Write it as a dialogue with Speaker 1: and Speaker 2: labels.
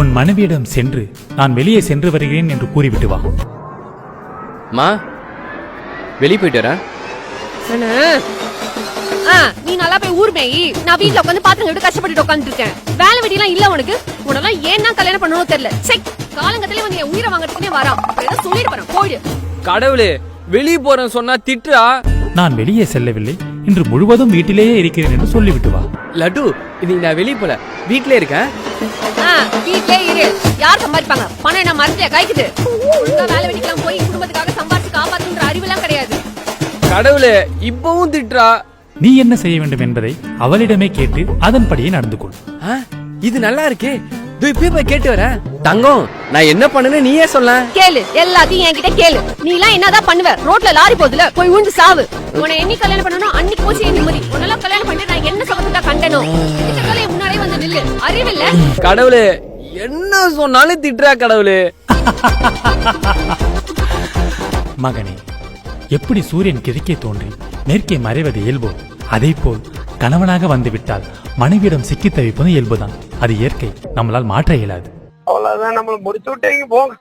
Speaker 1: உன் மனைவியிடம் சென்று நான் வெளியே சென்று வருகிறேன் என்று கூறிவிட்டு வா.
Speaker 2: மா வெளியே போயிட்டு வரேன்.
Speaker 3: நீ நல்லா போய் ஊர் மேயி. நான் வீட்ல உட்காந்து பாத்திரம் விட்டு கஷ்டப்பட்டு உட்காந்துட்டு இருக்கேன் வேலை வெட்டிலாம் இல்ல உனக்கு. உனெல்லாம் ஏன் தான் கல்யாணம் பண்ணணும் தெரியல. சை காலங்கத்திலே வந்து என் உயிரை வாங்கறதுக்குனே வரான் ஏதோ சொல்லிட்டு போறேன். போயிடு.
Speaker 2: கடவுளே வெளியே போறேன்னு சொன்னா திட்டுறா?
Speaker 1: நான் வெளியே செல்லவில்லை. இன்று முழுவதும் வீட்டிலேயே இருக்கிறேன் என்று சொல்லிவிட்டு வா.
Speaker 2: லட்டு இன்னைக்கு நான் வெளியே போல. வீட்லயே இருக்கேன்.
Speaker 3: வீட்லயே இரு. யார் சம்பாதிப்பாங்க? பணம் என்ன மரத்துல காய்க்குது ஒழுங்கா வேலை வெட்டிக்கலாம். போய் குடும்பத்துக்காக சம்பாதிச்சு காப்பாத்துன்ற அறிவுலாம் கிடையாது.
Speaker 2: கடவுளே இப்பவும் திட்டுறா.
Speaker 1: நீ என்ன செய்ய வேண்டும் என்பதை அவளிடமே கேட்டு அதன்படியே நடந்து கொள்.
Speaker 2: இது நல்லா இருக்கே. இப்பயே போய் கேட்டு வரேன். தங்கம் நான் என்ன பண்ணுன்னு நீயே சொல்ல.
Speaker 3: கேளு. எல்லாத்தையும் என்கிட்ட கேளு. நீ எல்லாம் என்னதான் பண்ணுவ? ரோட்ல லாரி போகுதுல போய் உழுந்து சாவு. உன்னை என்னி கல்யாணம் பண்ணணும் அன்னைக்கு போச்சு நிம்மதி. உன்னெல்லாம் கல்யாணம் பண்ணிட்டு நான் என்ன சமத்துல கண்டனோ? நில்லு அறிவில்ல?
Speaker 2: கடவுளே என்ன சொன்னாலும் திட்டுறா கடவுளே.
Speaker 1: மகனே எப்படி சூரியன் கிழக்கே தோன்றி மேற்கே மறைவது இயல்போ? அதேபோல் கணவனாக வந்துவிட்டால் மனைவியிடம் சிக்கித் தவிப்பது இயல்புதான். அது இயற்கை நம்மளால் மாற்ற இயலாது.
Speaker 4: அவ்வளவுதான் நம்மள முடிச்சு விட்டீங்க போங்க.